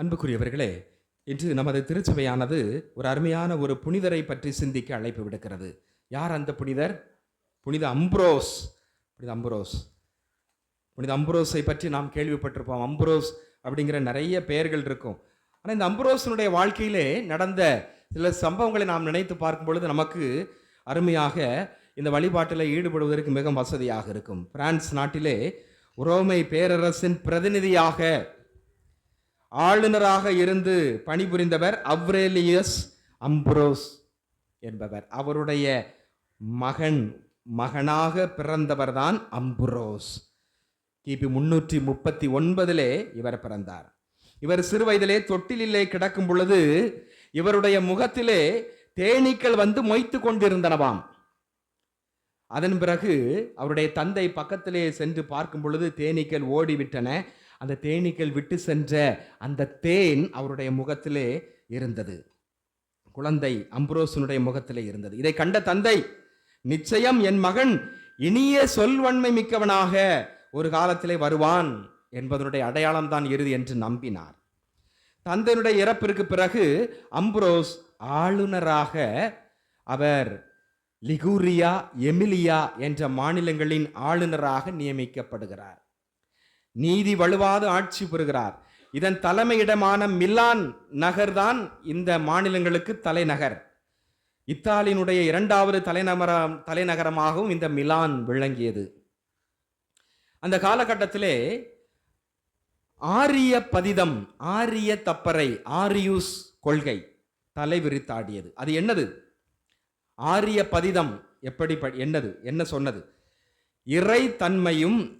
அன்புக்குரியவர்களே இன்று நமது திருச்சபையானது ஒரு அருமையான ஒரு புனிதரை பற்றி சிந்திக்க அழைப்பு விடுக்கிறது. யார் அந்த புனிதர்? புனித அம்ப்ரோஸ். புனித அம்ப்ரோஸ். புனித அம்ப்ரோஸை பற்றி நாம் கேள்விப்பட்டிருப்போம். அம்ப்ரோஸ் அப்படிங்கிற நிறைய பெயர்கள் இருக்கும். ஆனால் இந்த அம்ப்ரோஸினுடைய வாழ்க்கையிலே நடந்த சில சம்பவங்களை நாம் நினைத்து பார்க்கும் பொழுது நமக்கு அருமையாக இந்த வழிபாட்டில் ஈடுபடுவதற்கு மிக வசதியாக இருக்கும். பிரான்ஸ் நாட்டிலே உரோமை பேரரசின் பிரதிநிதியாக ஆளுநராக இருந்து பணிபுரிந்தவர் அவ்ரேலியஸ் அம்ப்ரோஸ் என்பவர். அவருடைய மகன் மகனாக பிறந்தவர்தான் அம்புரோஸ். கிபி முன்னூற்றி முப்பத்தி ஒன்பதிலே இவர் பிறந்தார். இவர் சிறு வயதிலே தொட்டிலே கிடக்கும் பொழுது இவருடைய முகத்திலே தேனீக்கள் வந்து மொய்த்து கொண்டிருந்தனவாம். அதன் பிறகு அவருடைய தந்தை பக்கத்திலே சென்று பார்க்கும் பொழுது தேனீக்கள் ஓடிவிட்டன. அந்த தேனீக்கள் விட்டு சென்ற அந்த தேன் அவருடைய முகத்திலே இருந்தது. குழந்தை அம்ப்ரோசனுடைய முகத்திலே இருந்தது. இதை கண்ட தந்தை நிச்சயம் என் மகன் இனிய சொல்வன்மை மிக்கவனாக ஒரு காலத்திலே வருவான் என்பதனுடைய அடையாளம்தான் இறுதி என்று நம்பினார். தந்தையினுடைய இறப்பிற்கு பிறகு அம்ப்ரோஸ் ஆளுநராக அவர் லிகூரியா எமிலியா என்ற மாநிலங்களின் ஆளுநராக நியமிக்கப்படுகிறார். நீதி வலுவாது ஆட்சி பெறுகிறார் இதன் தலைமையிடமான மிலான் நகர்தான் இந்த மாநிலங்களுக்கு தலைநகர். இத்தாலியினுடைய இரண்டாவது தலைநகர தலைநகரமாகவும் இந்த மிலான் விளங்கியது. அந்த காலகட்டத்திலே ஆரிய பதிதம் ஆரிய தப்பறை ஆரியூஸ் கொள்கை தலைவிரித்தாடியது. அது என்னது? ஆரிய பதிதம் எப்படி ப- என்னது? என்ன சொன்னது? இறை தன்மையும்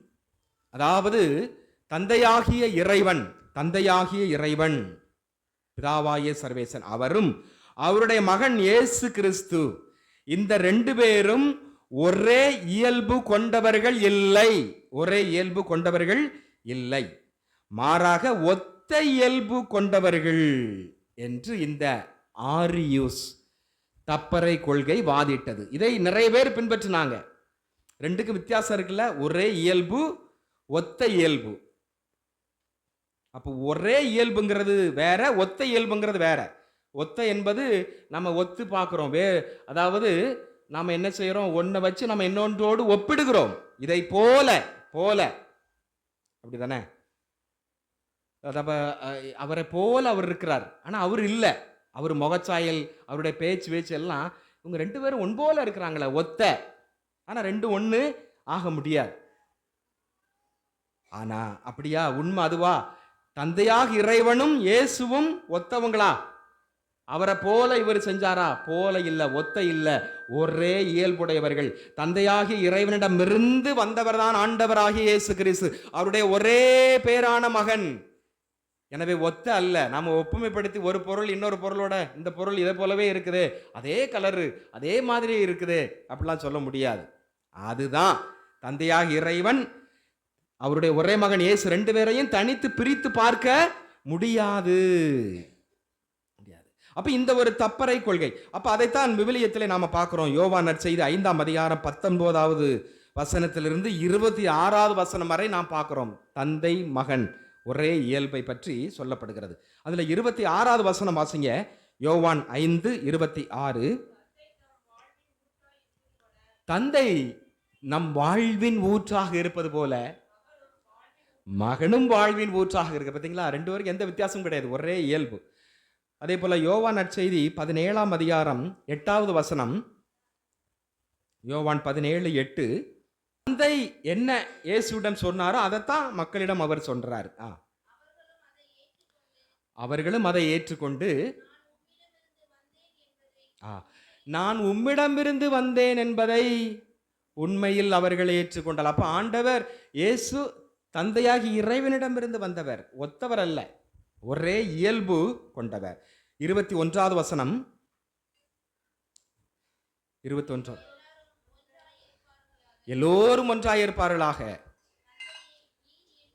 அதாவது தந்தையாகிய இறைவன் தந்தையாகிய இறைவன் பிதாவாய சர்வேசன் அவரும் அவருடைய மகன் இயேசு கிறிஸ்து. இந்த ரெண்டு பேரும் ஒரே இயல்பு கொண்டவர்கள் இல்லை. ஒரே இயல்பு கொண்டவர்கள் இல்லை. மாறாக ஒத்த இயல்பு கொண்டவர்கள் என்று இந்த ஆரியூஸ் தப்பறை கொள்கை வாதிட்டது. இதை நிறைய பேர் பின்பற்றினாங்க. ரெண்டுக்கு வித்தியாசம் இருக்குல்ல? ஒரே இயல்பு ஒத்த இயல்பு. அப்போ ஒரே இயல்புங்கிறது வேற ஒத்த இயல்புங்கிறது வேற. ஒத்த என்பது நம்ம ஒத்து பார்க்குறோம். வே அதாவது நாம் என்ன செய்கிறோம் ஒன்றை வச்சு நம்ம இன்னொன்றோடு ஒப்பிடுகிறோம். இதை போல போல. அப்படி தானே அஹ், அவரை போல அவர் இருக்கிறார். ஆனால் அவர் இல்லை. அவர் முகச்சாயல் அவருடைய பேச்சு பேச்சு எல்லாம் இவங்க ரெண்டு பேரும் ஒன் போல இருக்கிறாங்களே ஒத்த. ஆனால் ரெண்டு ஒன்று ஆக முடியாது. ஆனா அப்படியா? உண்மை அதுவா? தந்தையாக இறைவனும் இயேசுவும் ஒத்தவங்களா? அவரை போல இவர் செஞ்சாரா? போல இல்லை ஒத்த இல்லை. ஒரே இயல்புடையவர்கள். தந்தையாகி இறைவனிடமிருந்து வந்தவர்தான் ஆண்டவராகிய இயேசு கிறிஸ்து. அவருடைய ஒரே பேரான மகன். எனவே ஒத்த அல்ல. நாம் ஒப்புமைப்படுத்தி ஒரு பொருள் இன்னொரு பொருளோட இந்த பொருள் இதை போலவே இருக்குது. அதே கலரு அதே மாதிரி இருக்குது. அப்படிலாம் சொல்ல முடியாது. அதுதான். தந்தையாக இறைவன் அவருடைய ஒரே மகன் இயேசு ரெண்டு பேரையும் தனித்து பிரித்து பார்க்க முடியாது. முடியாது. அப்ப இந்த ஒரு தப்பறை கொள்கை. அப்ப அதைத்தான் விவிலியத்திலே நாம பார்க்கிறோம். யோவா நற்செய்தி ஐந்தாம் அதிகாரம் பத்தொன்பதாவது வசனத்திலிருந்து இருபத்தி ஆறாவது வசனம் வரை நாம் பார்க்கிறோம். தந்தை மகன் ஒரே இயல்பை பற்றி சொல்லப்படுகிறது. அதுல இருபத்தி ஆறாவது வசனம் வாசிங்க. யோவான் ஐந்து இருபத்தி ஆறு. தந்தை நம் வாழ்வின் ஊற்றாக இருப்பது போல மகனும் வாழ்வின் ஊற்றாக இருக்கு. பார்த்தீங்களா ரெண்டு வரைக்கும் எந்த வித்தியாசமும் கிடையாது. ஒரே இயல்பு. அதே போல யோவான் நற்செய்தி பதினேழாம் அதிகாரம் எட்டாவது வசனம். யோவான் பதினேழு எட்டு. தந்தை என்ன இயேசுடன் சொன்னாரோ அதைத்தான் மக்களிடம் அவர் சொல்றாரு. ஆ. அவர்களும் அதை ஏற்றுக்கொண்டு ஆ. நான் உம்மிடமிருந்து வந்தேன் என்பதை உண்மையில் அவர்கள் ஏற்றுக்கொண்டால். அப்போ ஆண்டவர் இயேசு தந்தையாகி இறைவனிடமிருந்து வந்தவர் ஒத்தவர் அல்ல ஒரே இயல்பு கொண்டவர். இருபத்தி ஒன்றாவது வசனம். இருபத்தி ஒன்றாவது எல்லோரும் ஒன்றாயிருப்பார்களாக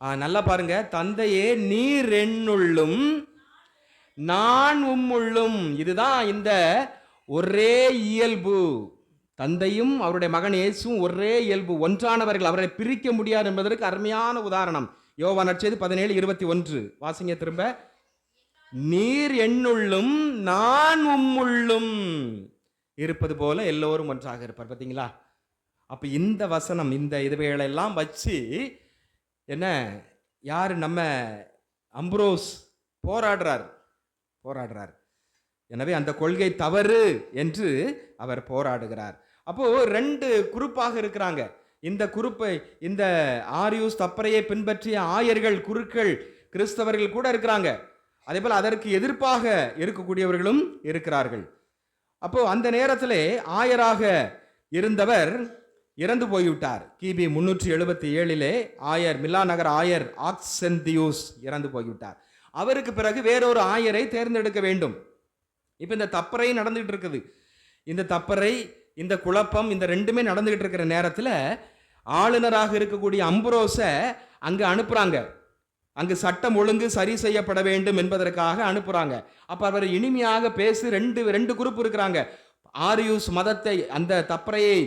ஆ, நல்லா பாருங்க. தந்தையே நீர் என்னுள்ளும் நான் உம்முள்ளும். இதுதான் இந்த ஒரே இயல்பு. தந்தையும் அவருடைய மகன் இயேசுவும் ஒரே இயல்பு ஒன்றானவர்கள் அவரை பிரிக்க முடியாது என்பதற்கு அருமையான உதாரணம். யோவான் நற்செய்தி பதினேழு இருபத்தி ஒன்று. வாசிங்க திரும்ப. நீர் என்னுள்ளும் நான் உம்முள்ளும் இருப்பது போல எல்லோரும் ஒன்றாக இருப்பார். பார்த்தீங்களா? அப்போ இந்த வசனம் இந்த இதுவைகளெல்லாம் வச்சு என்ன யார் நம்ம அம்ப்ரோஸ் போராடுறார். போராடுறார். எனவே அந்த கொள்கை தவறு என்று அவர் போராடுகிறார். அப்போது ரெண்டு குரூப்பாக இருக்கிறாங்க. இந்த குறுப்பை இந்த ஆரியூஸ் தப்பறையை பின்பற்றிய ஆயர்கள் குருக்கள் கிறிஸ்தவர்கள் கூட இருக்கிறாங்க. அதே போல் அதற்கு எதிர்ப்பாக இருக்கக்கூடியவர்களும் இருக்கிறார்கள். அப்போது அந்த நேரத்தில் ஆயராக இருந்தவர் இறந்து போய்விட்டார். கிபி முன்னூற்றி எழுபத்தி ஏழிலே ஆயர் மில்லா நகர் ஆயர் ஆக்செந்தியூஸ் இறந்து போய்விட்டார். அவருக்கு பிறகு வேறொரு ஆயரை தேர்ந்தெடுக்க வேண்டும். இப்போ இந்த தப்பறை நடந்துகிட்டு இருக்குது. இந்த தப்பறை இந்த குழப்பம் இந்த ரெண்டுமே நடந்துகிட்டு இருக்கிற நேரத்தில் ஆளுநராக இருக்கக்கூடிய அம்புரோஸை அங்கே அனுப்புகிறாங்க அங்கு சட்டம் ஒழுங்கு சரி செய்யப்பட வேண்டும் என்பதற்காக அனுப்புகிறாங்க அப்போ அவர் இனிமையாக பேசி ரெண்டு ரெண்டு குரூப் இருக்கிறாங்க. ஆரியூஸ் மதத்தை அந்த தப்பறையை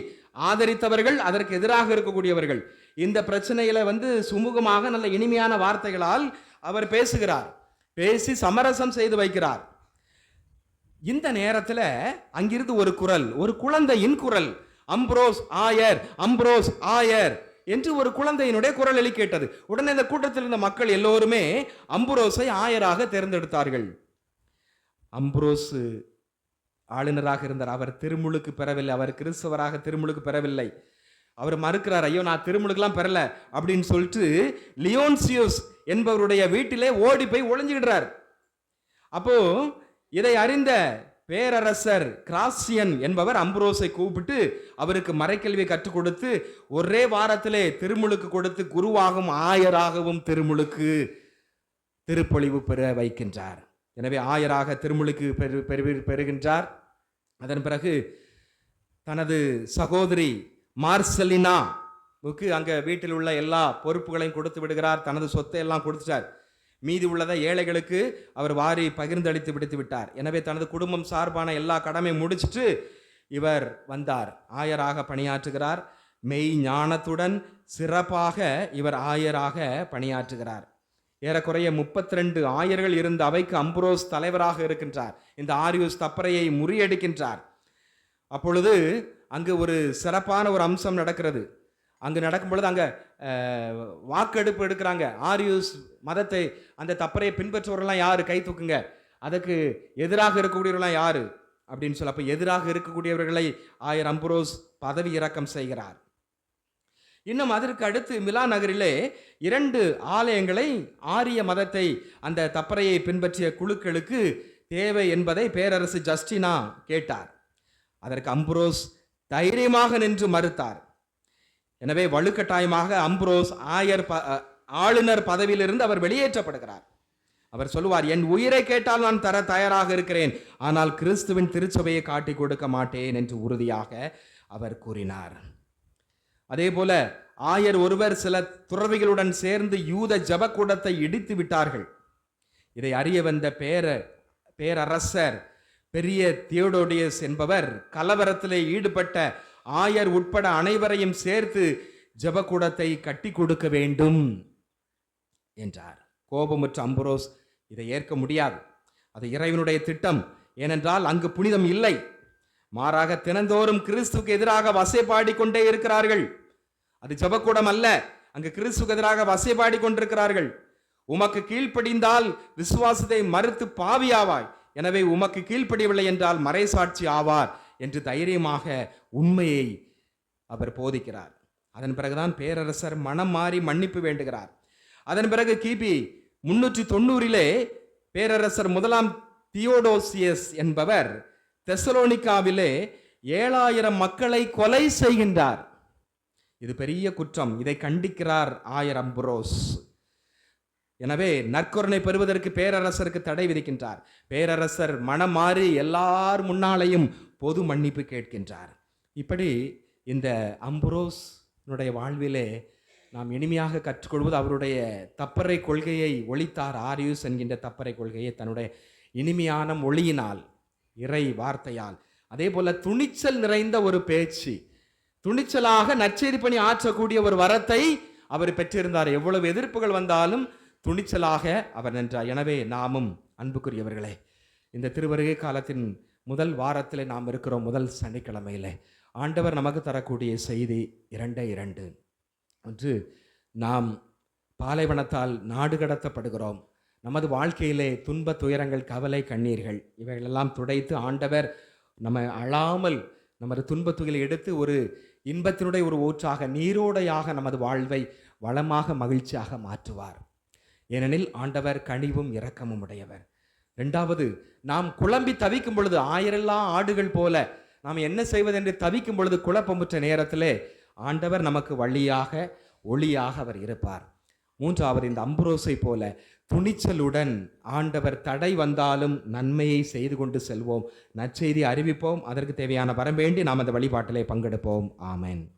ஆதரித்தவர்கள் அதற்கு எதிராக இருக்கக்கூடியவர்கள். இந்த பிரச்சனையில வந்து சுமூகமாக நல்ல இனிமையான வார்த்தைகளால் அவர் பேசுகிறார். பேசி சமரசம் செய்து வைக்கிறார். இந்த நேரத்தில் அங்கிருந்து ஒரு குரல் ஒரு குழந்தையின் குரல். அம்ப்ரோஸ் ஆயர் அம்ப்ரோஸ் ஆயர் என்று ஒரு குழந்தையினுடைய குரல் எழு கேட்டது உடனே இந்த கூட்டத்தில் இருந்த மக்கள் எல்லோருமே அம்புரோஸை ஆயராக தேர்ந்தெடுத்தார்கள். அம்புரோஸ் ஆளுநராக இருந்தார். அவர் திருமுழுக்கு பெறவில்லை. அவர் கிறிஸ்தவராக திருமுழுக்கு பெறவில்லை. அவர் மறுக்கிறார் ஐயோ நான் திருமுழுக்கெல்லாம் பெறல அப்படின்னு சொல்லிட்டு லியோன்சியோஸ் என்பவருடைய வீட்டிலே ஓடி போய் ஒளிஞ்சுக்கிடுறார் அப்போது இதை அறிந்த பேரரசர் கிராசியன் என்பவர் அம்புரோஸை கூப்பிட்டு அவருக்கு மறைக்கல்வி கற்றுக் கொடுத்து ஒரே வாரத்திலே திருமுழுக்கு கொடுத்து குருவாகவும் ஆயராகவும் திருமுழுக்கு திருப்பொழிவு பெற வைக்கின்றார். எனவே ஆயராக திருமுழுக்கு பெரு பெரு பெறுகின்றார். அதன் பிறகு தனது சகோதரி மார்சலினாவுக்கு அங்கே வீட்டில் உள்ள எல்லா பொறுப்புகளையும் கொடுத்து விடுகிறார். தனது சொத்தை எல்லாம் கொடுத்துட்டார். மீதி உள்ளதை ஏழைகளுக்கு அவர் வாரி பகிர்ந்தளித்து விடுத்து விட்டார் எனவே தனது குடும்பம் சார்பான எல்லா கடமையும் முடிச்சிட்டு இவர் வந்தார். ஆயராக பணியாற்றுகிறார். மெய் ஞானத்துடன் சிறப்பாக இவர் ஆயராக பணியாற்றுகிறார். ஏறக்குறைய முப்பத்தி ரெண்டு ஆயர்கள் இருந்த அவைக்கு அம்புரோஸ் தலைவராக இருக்கின்றார். இந்த ஆரியூஸ் தப்பறையை முறியடிக்கின்றார். அப்பொழுது அங்கு ஒரு சிறப்பான ஒரு அம்சம் நடக்கிறது. அங்கே நடக்கும்பொழுது அங்கே வாக்கெடுப்பு எடுக்கிறாங்க. ஆரியூஸ் மதத்தை அந்த தப்பறையை பின்பற்றுவவர்கள்லாம் யார்? கை தூக்குங்க. அதுக்கு எதிராக இருக்கக்கூடியவர்கள்லாம் யார்? அப்படின்னு சொல்ல அப்போ எதிராக இருக்கக்கூடியவர்களை ஆயர் அம்புரோஸ் பதவி இறக்கம் செய்கிறார். இன்னும் அதற்கு அடுத்து மிலா நகரிலே இரண்டு ஆலயங்களை ஆரிய மதத்தை அந்த தப்பறையை பின்பற்றிய குழுக்களுக்கு தேவை என்பதை பேரரசு ஜஸ்டினா கேட்டார். அதற்கு அம்புரோஸ் தைரியமாக நின்று மறுத்தார். எனவே வலுக்கட்டாயமாக அம்ப்ரோஸ் ஆயர் ப ஆளுநர் பதவியிலிருந்து அவர் வெளியேற்றப்படுகிறார். அவர் சொல்லுவார் என் உயிரை கேட்டால் நான் தர தயாராக இருக்கிறேன் ஆனால் கிறிஸ்துவின் திருச்சபையை காட்டி கொடுக்க மாட்டேன் என்று உறுதியாக அவர் கூறினார். அதே போல ஆயர் ஒருவர் சில துறவிகளுடன் சேர்ந்து யூத ஜபக்கூடத்தை இடித்து விட்டார்கள். இதை அறிய வந்த பேர பேரரசர் பெரிய தியோடோடியஸ் என்பவர் கலவரத்திலே ஈடுபட்ட ஆயர் உட்பட அனைவரையும் சேர்த்து ஜபக்கூடத்தை கட்டி கொடுக்க வேண்டும் என்றார். கோபமுற்ற அம்புரோஸ் இதை ஏற்க முடியாது. அது இறைவனுடைய திட்டம். ஏனென்றால் அங்கு புனிதம் இல்லை. மாறாக தினந்தோறும் கிறிஸ்துக்கு எதிராக வசைபாடி கொண்டே இருக்கிறார்கள். அது ஜபக்கூடம் அல்ல. அங்கு கிறிஸ்துக்கு எதிராக வசைபாடி கொண்டிருக்கிறார்கள் உமக்கு கீழ்ப்படிந்தால் விசுவாசத்தை மறுத்து பாவியாவாய். எனவே உமக்கு கீழ்ப்படியவில்லை என்றால் மறைசாட்சி ஆவார். என்று தைரியமாக உண்மையை அவர் போதிக்கிறார். அதன் பிறகுதான் பேரரசர் மனம் மாறி மன்னிப்பு வேண்டுகிறார். அதன் பிறகு கிபி முன்னூற்றி தொண்ணூறிலே பேரரசர் முதலாம் தியோடோசியஸ் என்பவர் தெசலோனிக்காவிலே ஏழாயிரம் மக்களை கொலை செய்கின்றார். இது பெரிய குற்றம். இதை கண்டிக்கிறார் ஆயர் புரோஸ் எனவே நற்கருணை பெறுவதற்கு பேரரசருக்கு தடை விதிக்கின்றார். பேரரசர் மனம் மாறி எல்லார் முன்னாலேயும் பொது மன்னிப்பு கேட்கின்றார். இப்படி இந்த அம்புரோஸ்னுடைய வாழ்விலே நாம் இனிமையாக கற்றுக்கொள்வது அவருடைய தப்பறை கொள்கையை ஒழித்தார். ஆரியூஸ் என்கின்ற தப்பறை கொள்கையை தன்னுடைய இனிமையான மொழியினால் இறை வார்த்தையால். அதே போல் துணிச்சல் நிறைந்த ஒரு பேச்சு துணிச்சலாக நற்செய்தி பணி ஆற்றக்கூடிய ஒரு வரத்தை அவர் பெற்றிருந்தார். எவ்வளவு எதிர்ப்புகள் வந்தாலும் துணிச்சலாக அவர் நின்றார். எனவே நாமும் அன்புக்குரியவர்களே இந்த திருவருகை காலத்தின் முதல் வாரத்தில் நாம் இருக்கிறோம் முதல் சனிக்கிழமையில். ஆண்டவர் நமக்கு தரக்கூடிய செய்தி இரண்டே இரண்டு. ஒன்று நாம் பாலைவனத்தால் நாடு கடத்தப்படுகிறோம். நமது வாழ்க்கையிலே துன்ப துயரங்கள் கவலை கண்ணீர்கள் இவைகளெல்லாம் துடைத்து ஆண்டவர் நம்ம அழாமல் நமது துன்பத்துகளை எடுத்து ஒரு இன்பத்தினுடைய ஒரு ஊற்றாக நீரோடையாக நமது வாழ்வை வளமாக மகிழ்ச்சியாக மாற்றுவார். ஏனெனில் ஆண்டவர் கனிவும் இரக்கமும் உடையவர். ரெண்டாவது நாம் குழம்பி தவிக்கும் பொழுது ஆயிரெல்லாம் ஆடுகள் போல நாம் என்ன செய்வதென்று தவிக்கும் பொழுது குழப்பமுற்ற நேரத்திலே ஆண்டவர் நமக்கு வழியாக ஒளியாக அவர் இருப்பார். மூன்றாவது இந்த அம்புரோசை போல துணிச்சலுடன் ஆண்டவர் தடை வந்தாலும் நன்மையை செய்து கொண்டு செல்வோம். நற்செய்தி அறிவிப்போம். அதற்கு தேவையான வரம் வேண்டி நாம் அந்த வழிபாட்டிலே பங்கெடுப்போம். ஆமேன்.